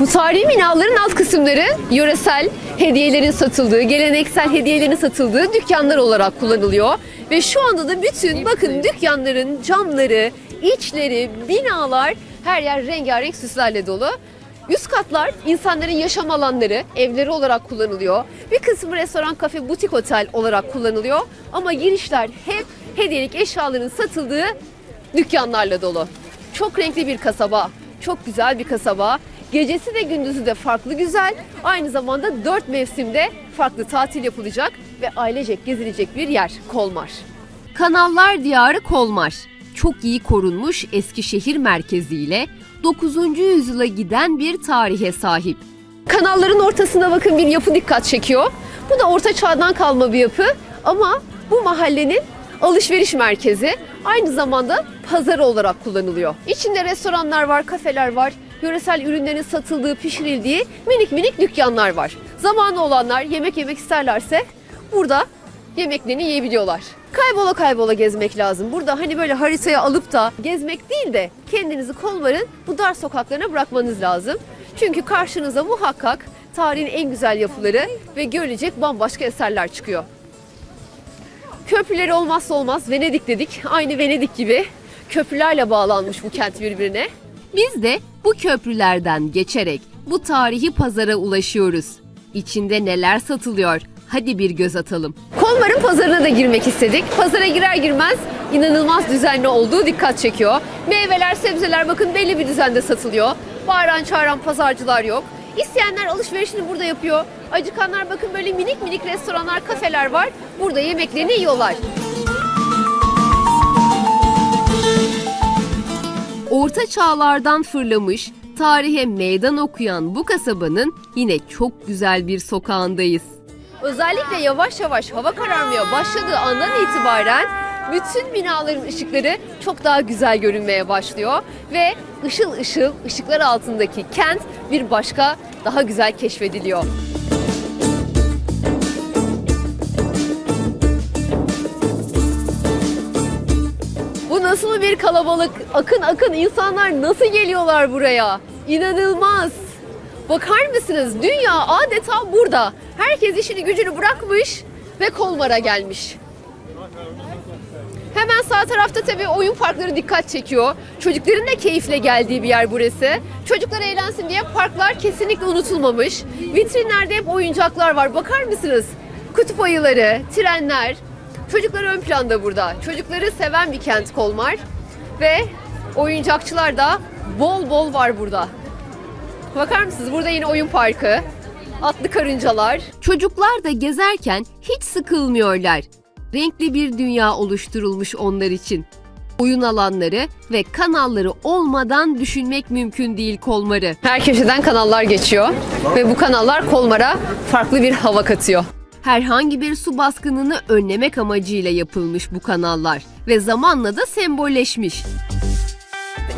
Bu tarihi binaların alt kısımları yöresel hediyelerin satıldığı, geleneksel hediyelerin satıldığı dükkanlar olarak kullanılıyor. Ve şu anda da bütün bakın dükkanların camları, içleri, binalar her yer rengarenk süslerle dolu. Üst katlar insanların yaşam alanları, evleri olarak kullanılıyor. Bir kısmı restoran, kafe, butik otel olarak kullanılıyor. Ama girişler hep hediyelik eşyaların satıldığı dükkanlarla dolu. Çok renkli bir kasaba, çok güzel bir kasaba. Gecesi de gündüzü de farklı güzel. Aynı zamanda dört mevsimde farklı tatil yapılacak ve ailecek gezilecek bir yer Kolmar. Kanallar Diyarı Kolmar. Çok iyi korunmuş eski şehir merkeziyle 9. yüzyıla giden bir tarihe sahip. Kanalların ortasına bakın bir yapı dikkat çekiyor. Bu da orta çağdan kalma bir yapı ama bu mahallenin alışveriş merkezi aynı zamanda pazarı olarak kullanılıyor. İçinde restoranlar var, kafeler var, yöresel ürünlerin satıldığı, pişirildiği minik minik dükkanlar var. Zamanı olanlar yemek yemek isterlerse burada yemeklerini yiyebiliyorlar. Kaybola kaybola gezmek lazım. Burada hani böyle haritaya alıp da gezmek değil de kendinizi Kolmar'ın bu dar sokaklarına bırakmanız lazım. Çünkü karşınıza muhakkak tarihin en güzel yapıları ve görülecek bambaşka eserler çıkıyor. Köprüleri olmazsa olmaz Venedik dedik. Aynı Venedik gibi köprülerle bağlanmış bu kent birbirine. Biz de bu köprülerden geçerek bu tarihi pazara ulaşıyoruz. İçinde neler satılıyor? Hadi bir göz atalım. Kolmar'ın pazarına da girmek istedik. Pazara girer girmez inanılmaz düzenli olduğu dikkat çekiyor. Meyveler, sebzeler bakın belli bir düzende satılıyor. Bağıran çağıran pazarcılar yok. İsteyenler alışverişini burada yapıyor. Acıkanlar bakın böyle minik minik restoranlar, kafeler var. Burada yemeklerini yiyorlar. Orta çağlardan fırlamış, tarihe meydan okuyan bu kasabanın yine çok güzel bir sokağındayız. Özellikle yavaş yavaş hava kararmaya başladığı andan itibaren bütün binaların ışıkları çok daha güzel görünmeye başlıyor ve ışıl ışıl ışıklar altındaki kent bir başka daha güzel keşfediliyor. Nasıl bir kalabalık? Akın akın insanlar nasıl geliyorlar buraya? İnanılmaz. Bakar mısınız? Dünya adeta burada. Herkes işini gücünü bırakmış ve Kolmar'a gelmiş. Hemen sağ tarafta tabii oyun parkları dikkat çekiyor. Çocukların da keyifle geldiği bir yer burası. Çocuklar eğlensin diye parklar kesinlikle unutulmamış. Vitrinlerde hep oyuncaklar var. Bakar mısınız? Kutup ayıları, trenler. Çocuklar ön planda burada. Çocukları seven bir kent Kolmar. Ve oyuncakçılar da bol bol var burada. Bakar mısınız? Burada yine oyun parkı. Atlı karıncalar. Çocuklar da gezerken hiç sıkılmıyorlar. Renkli bir dünya oluşturulmuş onlar için. Oyun alanları ve kanalları olmadan düşünmek mümkün değil Kolmar'ı. Her köşeden kanallar geçiyor ve bu kanallar Kolmar'a farklı bir hava katıyor. Herhangi bir su baskınını önlemek amacıyla yapılmış bu kanallar ve zamanla da sembolleşmiş.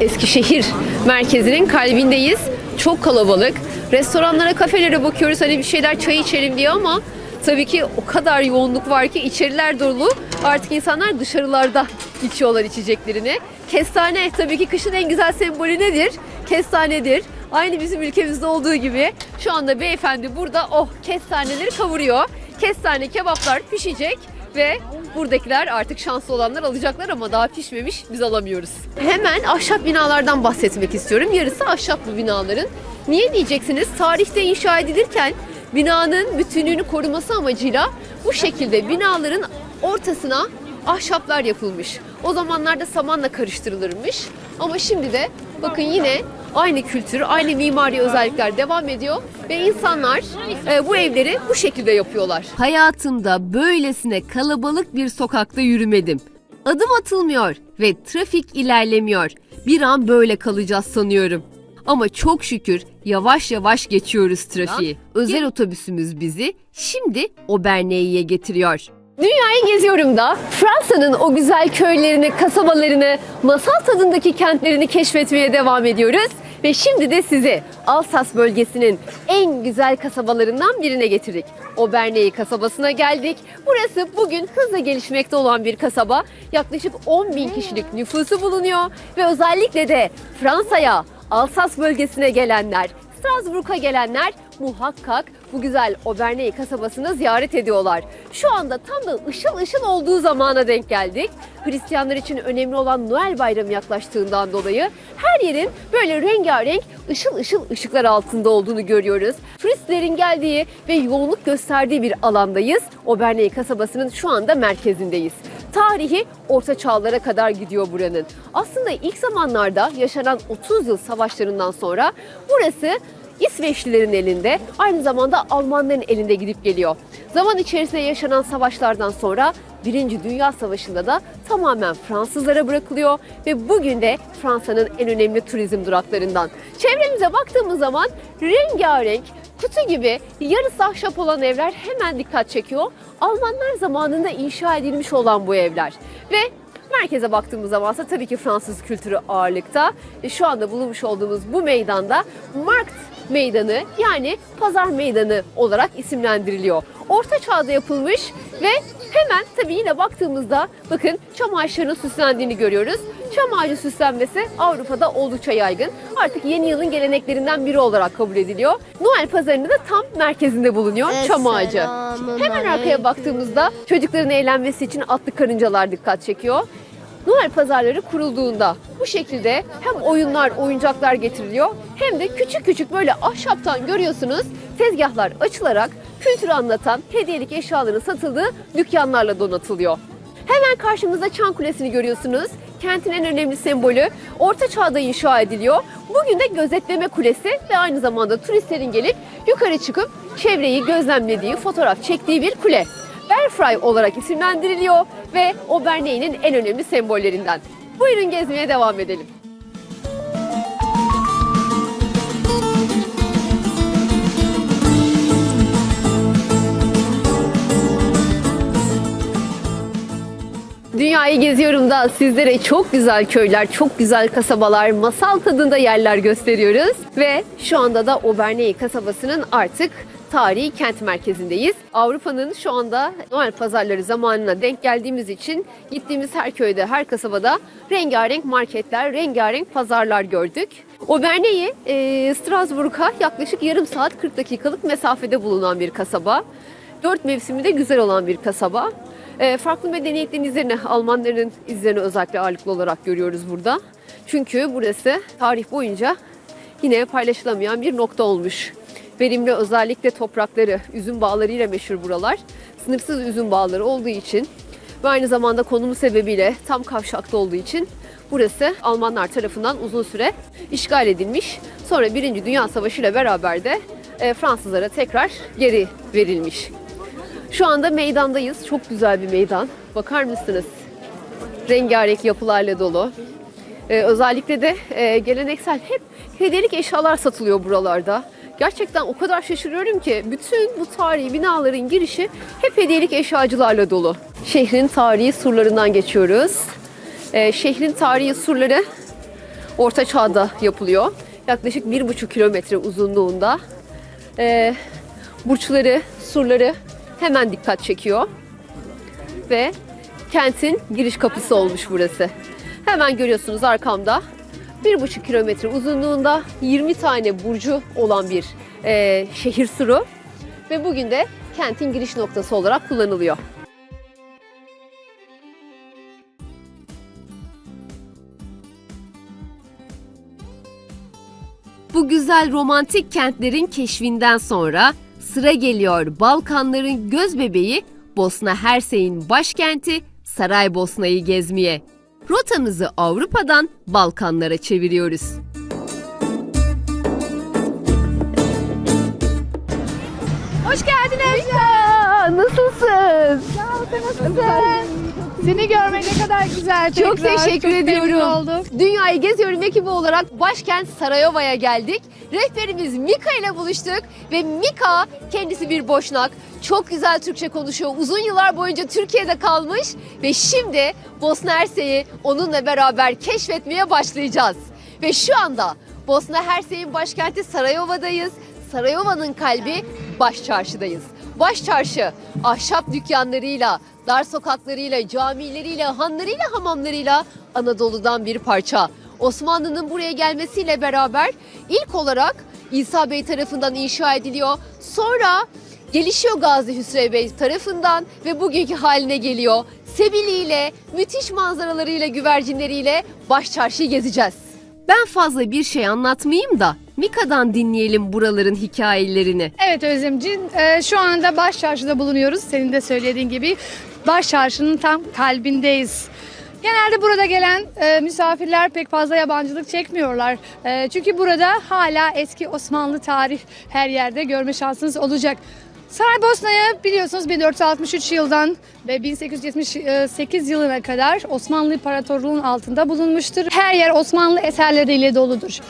Eskişehir merkezinin kalbindeyiz. Çok kalabalık. Restoranlara, kafelere bakıyoruz hani bir şeyler çay içelim diye ama tabii ki o kadar yoğunluk var ki içeriler dolu. Artık insanlar dışarılarda içiyorlar içeceklerini. Kestane tabii ki kışın en güzel sembolü nedir? Kestanedir. Aynı bizim ülkemizde olduğu gibi şu anda beyefendi burada oh kestaneleri kavuruyor. Kestane kebaplar pişecek ve buradakiler artık şanslı olanlar alacaklar ama daha pişmemiş biz alamıyoruz. Hemen ahşap binalardan bahsetmek istiyorum. Yarısı ahşap bu binaların. Niye diyeceksiniz? Tarihte inşa edilirken binanın bütünlüğünü koruması amacıyla bu şekilde binaların ortasına ahşaplar yapılmış. O zamanlarda samanla karıştırılırmış. Ama şimdi de bakın yine aynı kültür, aynı mimari özellikler devam ediyor ve insanlar e, bu evleri bu şekilde yapıyorlar. Hayatımda böylesine kalabalık bir sokakta yürümedim. Adım atılmıyor ve trafik ilerlemiyor. Bir an böyle kalacağız sanıyorum. Ama çok şükür yavaş yavaş geçiyoruz trafiği. Özel otobüsümüz bizi şimdi Obernei'ye getiriyor. Dünyayı geziyorum da Fransa'nın o güzel köylerini, kasabalarını, masal tadındaki kentlerini keşfetmeye devam ediyoruz. Ve şimdi de sizi Alsas bölgesinin en güzel kasabalarından birine getirdik. Obernei kasabasına geldik. Burası bugün hızla gelişmekte olan bir kasaba. Yaklaşık 10 bin kişilik nüfusu bulunuyor. Ve özellikle de Fransa'ya, Alsas bölgesine gelenler, Strasbourg'a gelenler muhakkak bu güzel Obernai kasabasını ziyaret ediyorlar. Şu anda tam da ışıl ışıl olduğu zamana denk geldik. Hristiyanlar için önemli olan Noel Bayramı yaklaştığından dolayı her yerin böyle rengarenk ışıl ışıl ışıklar altında olduğunu görüyoruz. Turistlerin geldiği ve yoğunluk gösterdiği bir alandayız. Obernai kasabasının şu anda merkezindeyiz. Tarihi orta çağlara kadar gidiyor buranın. Aslında ilk zamanlarda yaşanan 30 yıl savaşlarından sonra burası İsveçlilerin elinde, aynı zamanda Almanların elinde gidip geliyor. Zaman içerisinde yaşanan savaşlardan sonra Birinci Dünya Savaşı'nda da tamamen Fransızlara bırakılıyor ve bugün de Fransa'nın en önemli turizm duraklarından. Çevremize baktığımız zaman rengarenk, kutu gibi yarısı ahşap olan evler hemen dikkat çekiyor. Almanlar zamanında inşa edilmiş olan bu evler ve Merkeze baktığımız zaman ise tabii ki Fransız kültürü ağırlıkta. E, Şu anda bulunmuş olduğumuz bu meydanda Markt Meydanı yani Pazar Meydanı olarak isimlendiriliyor. Orta çağda yapılmış ve hemen tabii yine baktığımızda bakın çam ağaçlarının süslendiğini görüyoruz. Çam ağacı süslenmesi Avrupa'da oldukça yaygın. Artık yeni yılın geleneklerinden biri olarak kabul ediliyor. Noel pazarının da tam merkezinde bulunuyor çam ağacı. Hemen arkaya baktığımızda çocukların eğlenmesi için atlı karıncalar dikkat çekiyor. Noel pazarları kurulduğunda bu şekilde hem oyunlar, oyuncaklar getiriliyor hem de küçük küçük böyle ahşaptan görüyorsunuz tezgahlar açılarak kültürü anlatan hediyelik eşyaların satıldığı dükkanlarla donatılıyor. Hemen karşımızda Çan Kulesi'ni görüyorsunuz. Kentin en önemli sembolü. Orta çağda inşa ediliyor. Bugün de gözetleme kulesi ve aynı zamanda turistlerin gelip yukarı çıkıp çevreyi gözlemlediği, fotoğraf çektiği bir kule. Belfry olarak isimlendiriliyor ve Obernai'nin en önemli sembollerinden. Buyurun gezmeye devam edelim. Dünyayı geziyorum da sizlere çok güzel köyler, çok güzel kasabalar, masal tadında yerler gösteriyoruz. Ve şu anda da Obernai kasabasının artık tarihi kent merkezindeyiz. Avrupa'nın şu anda Noel pazarları zamanına denk geldiğimiz için gittiğimiz her köyde, her kasabada rengarenk marketler, rengarenk pazarlar gördük. Obernai, e, Strasbourg'a yaklaşık yarım saat 40 dakikalık mesafede bulunan bir kasaba. Dört mevsimi de güzel olan bir kasaba. E, farklı medeniyetlerin izlerini, Almanların izlerini özellikle ağırlıklı olarak görüyoruz burada. Çünkü burası tarih boyunca yine paylaşılamayan bir nokta olmuş. Verimli özellikle toprakları, üzüm bağlarıyla meşhur buralar. Sınırsız üzüm bağları olduğu için ve aynı zamanda konumu sebebiyle tam kavşakta olduğu için burası Almanlar tarafından uzun süre işgal edilmiş. Sonra Birinci Dünya Savaşı ile beraber de e, Fransızlara tekrar geri verilmiş. Şu anda meydandayız. Çok güzel bir meydan. Bakar mısınız? Rengarenk yapılarla dolu. Ee, özellikle de e, geleneksel hep hediyelik eşyalar satılıyor buralarda. Gerçekten o kadar şaşırıyorum ki bütün bu tarihi binaların girişi hep hediyelik eşyacılarla dolu. Şehrin tarihi surlarından geçiyoruz. Ee, şehrin tarihi surları Orta Çağ'da yapılıyor. Yaklaşık bir buçuk kilometre uzunluğunda. Ee, burçları, surları hemen dikkat çekiyor. Ve kentin giriş kapısı olmuş burası. Hemen görüyorsunuz arkamda bir buçuk kilometre uzunluğunda 20 tane burcu olan bir e, şehir suru ve bugün de kentin giriş noktası olarak kullanılıyor. Bu güzel romantik kentlerin keşfinden sonra sıra geliyor Balkanların göz bebeği Bosna Hersey'in başkenti Saraybosna'yı gezmeye. Rotamızı Avrupa'dan Balkanlara çeviriyoruz. Nasılsın? Seni görmek ne kadar güzel. Çok tekrar. teşekkür Çok ediyorum. oldum. Dünyayı Geziyorum ekibi olarak başkent Sarayova'ya geldik. Rehberimiz Mika ile buluştuk ve Mika kendisi bir boşnak. Çok güzel Türkçe konuşuyor. Uzun yıllar boyunca Türkiye'de kalmış ve şimdi Bosna Hersey'i onunla beraber keşfetmeye başlayacağız. Ve şu anda Bosna Hersey'in başkenti Sarayova'dayız. Sarayova'nın kalbi Baş Çarşı'dayız. Baş Çarşı ahşap dükkanlarıyla, dar sokaklarıyla, camileriyle, hanlarıyla, hamamlarıyla Anadolu'dan bir parça. Osmanlı'nın buraya gelmesiyle beraber ilk olarak İsa Bey tarafından inşa ediliyor. Sonra gelişiyor Gazi Hüsrev Bey tarafından ve bugünkü haline geliyor. Sebiliyle, müthiş manzaralarıyla, güvercinleriyle baş çarşıyı gezeceğiz. Ben fazla bir şey anlatmayayım da Mika'dan dinleyelim buraların hikayelerini. Evet Özlemciğim, e, şu anda Baş Çarşı'da bulunuyoruz. Senin de söylediğin gibi Baş Çarşı'nın tam kalbindeyiz. Genelde burada gelen e, misafirler pek fazla yabancılık çekmiyorlar. E, çünkü burada hala eski Osmanlı tarih her yerde görme şansınız olacak. Saraybosna'ya biliyorsunuz 1463 yıldan ve 1878 yılına kadar Osmanlı İmparatorluğu'nun altında bulunmuştur. Her yer Osmanlı eserleriyle doludur.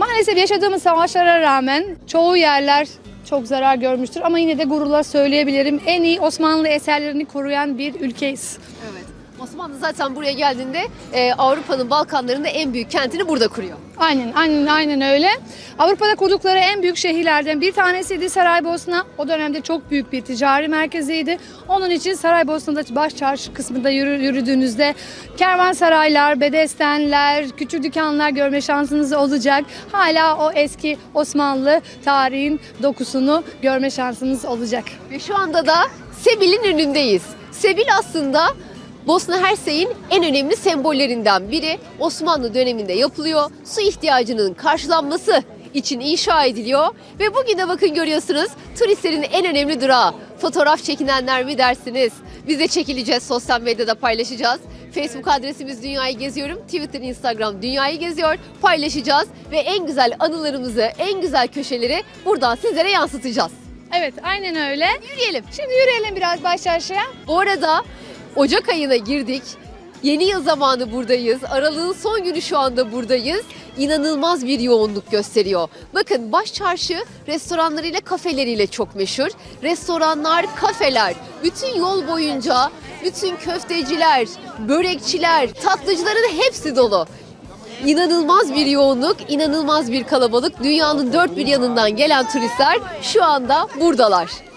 Maalesef yaşadığımız savaşlara rağmen çoğu yerler çok zarar görmüştür ama yine de gururla söyleyebilirim en iyi Osmanlı eserlerini koruyan bir ülkeyiz. Evet. Osmanlı zaten buraya geldiğinde e, Avrupa'nın Balkanlarında en büyük kentini burada kuruyor. Aynen, aynen, aynen öyle. Avrupa'da kurdukları en büyük şehirlerden bir tanesiydi Saraybosna. O dönemde çok büyük bir ticari merkeziydi. Onun için Saraybosna'da baş çarşı kısmında yürü, yürüdüğünüzde kervansaraylar, bedestenler, küçük dükkanlar görme şansınız olacak. Hala o eski Osmanlı tarihin dokusunu görme şansınız olacak. Ve şu anda da Sebil'in önündeyiz. Sebil aslında Bosna Hersey'in en önemli sembollerinden biri. Osmanlı döneminde yapılıyor. Su ihtiyacının karşılanması için inşa ediliyor. Ve bugün de bakın görüyorsunuz turistlerin en önemli durağı. Fotoğraf çekinenler mi dersiniz? Biz de çekileceğiz, sosyal medyada paylaşacağız. Facebook adresimiz Dünyayı Geziyorum. Twitter, Instagram Dünyayı Geziyor. Paylaşacağız ve en güzel anılarımızı, en güzel köşeleri buradan sizlere yansıtacağız. Evet, aynen öyle. Yürüyelim. Şimdi yürüyelim biraz baş çarşıya. Bu arada Ocak ayına girdik. Yeni yıl zamanı buradayız. Aralığın son günü şu anda buradayız. İnanılmaz bir yoğunluk gösteriyor. Bakın Baş Çarşı restoranlarıyla kafeleriyle çok meşhur. Restoranlar, kafeler bütün yol boyunca bütün köfteciler, börekçiler, tatlıcıların hepsi dolu. İnanılmaz bir yoğunluk, inanılmaz bir kalabalık. Dünyanın dört bir yanından gelen turistler şu anda buradalar.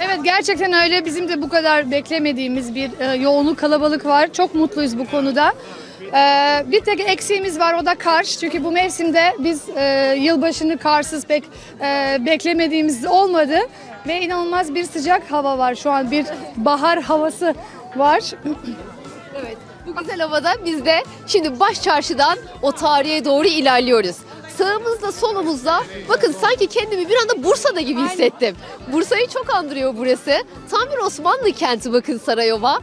Evet gerçekten öyle. Bizim de bu kadar beklemediğimiz bir e, yoğunluk kalabalık var. Çok mutluyuz bu konuda. E, bir tek eksiğimiz var o da kar. Çünkü bu mevsimde biz e, yılbaşını karsız pek e, beklemediğimiz olmadı. Ve inanılmaz bir sıcak hava var şu an. Bir bahar havası var. Evet. Bu güzel havada biz de şimdi baş çarşıdan o tarihe doğru ilerliyoruz. Sağımızda solumuzda bakın sanki kendimi bir anda Bursa'da gibi hissettim. Bursa'yı çok andırıyor burası. Tam bir Osmanlı kenti bakın Sarayova.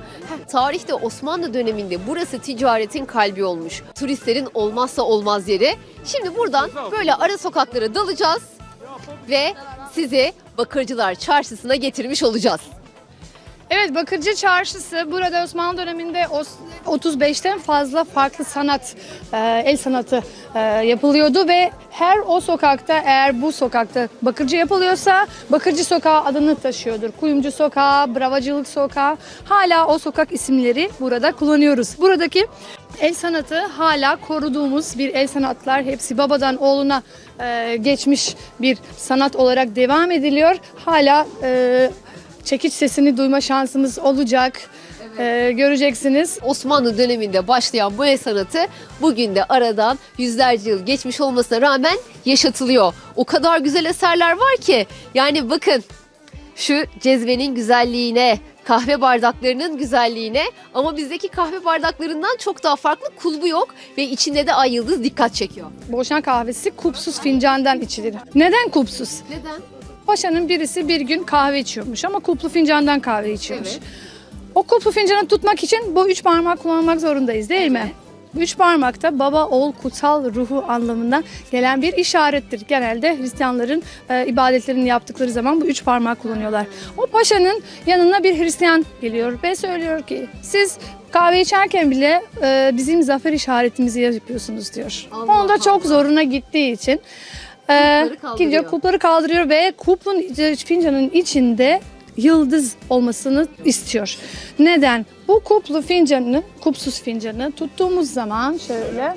Tarihte Osmanlı döneminde burası ticaretin kalbi olmuş. Turistlerin olmazsa olmaz yeri. Şimdi buradan böyle ara sokaklara dalacağız ve sizi Bakırcılar Çarşısı'na getirmiş olacağız. Evet Bakırcı Çarşısı burada Osmanlı döneminde os- 35'ten fazla farklı sanat, e, el sanatı e, yapılıyordu ve her o sokakta eğer bu sokakta Bakırcı yapılıyorsa Bakırcı Sokağı adını taşıyordur. Kuyumcu Sokağı, Bravacılık Sokağı hala o sokak isimleri burada kullanıyoruz. Buradaki el sanatı hala koruduğumuz bir el sanatlar hepsi babadan oğluna e, geçmiş bir sanat olarak devam ediliyor. Hala çekiç sesini duyma şansımız olacak. Ee, göreceksiniz. Osmanlı döneminde başlayan bu el sanatı bugün de aradan yüzlerce yıl geçmiş olmasına rağmen yaşatılıyor. O kadar güzel eserler var ki yani bakın şu cezvenin güzelliğine, kahve bardaklarının güzelliğine ama bizdeki kahve bardaklarından çok daha farklı kulbu yok ve içinde de ay yıldız dikkat çekiyor. Boşan kahvesi kupsuz fincandan içilir. Neden kupsuz? Neden? Paşanın birisi bir gün kahve içiyormuş ama kuplu fincandan kahve içiyormuş. Evet. O kuplu fincanı tutmak için bu üç parmak kullanmak zorundayız değil mi? Üç parmak da baba, oğul, kutsal ruhu anlamından gelen bir işarettir. Genelde Hristiyanların e, ibadetlerini yaptıkları zaman bu üç parmak kullanıyorlar. O paşanın yanına bir Hristiyan geliyor ve söylüyor ki siz kahve içerken bile e, bizim zafer işaretimizi yapıyorsunuz diyor. Allah Onda çok zoruna gittiği için e, Kupları kaldırıyor. gidiyor kupları kaldırıyor ve kupun fincanın içinde yıldız olmasını istiyor. Neden? Bu kuplu fincanı, kupsuz fincanı tuttuğumuz zaman şöyle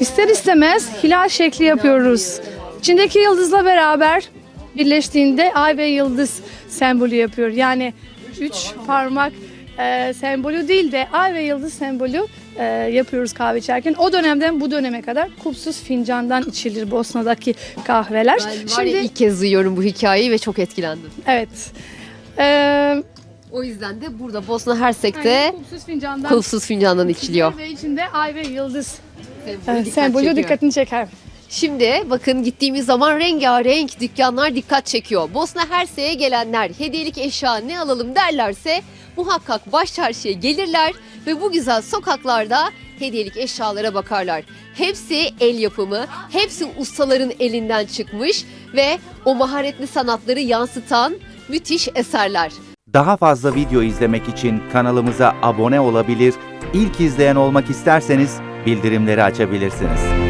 ister istemez hilal şekli yapıyoruz. İçindeki yıldızla beraber birleştiğinde ay ve yıldız sembolü yapıyor. Yani üç parmak e, sembolü değil de ay ve yıldız sembolü e, yapıyoruz kahve içerken. O dönemden bu döneme kadar kupsuz fincandan içilir Bosna'daki kahveler. Ben var ya ilk kez duyuyorum bu hikayeyi ve çok etkilendim. evet. E, O yüzden de burada Bosna Hersek'te aynen, kupsuz fincandan kulpsuz fincandan içiliyor. ve içinde ay ve yıldız Sembolü e, dikkat sembolü çekiyor. dikkatini çeker. Şimdi bakın gittiğimiz zaman rengarenk dükkanlar dikkat çekiyor. Bosna Hersek'e gelenler hediyelik eşya ne alalım derlerse muhakkak baş çarşıya gelirler ve bu güzel sokaklarda hediyelik eşyalara bakarlar. Hepsi el yapımı, hepsi ustaların elinden çıkmış ve o maharetli sanatları yansıtan müthiş eserler. Daha fazla video izlemek için kanalımıza abone olabilir, ilk izleyen olmak isterseniz bildirimleri açabilirsiniz.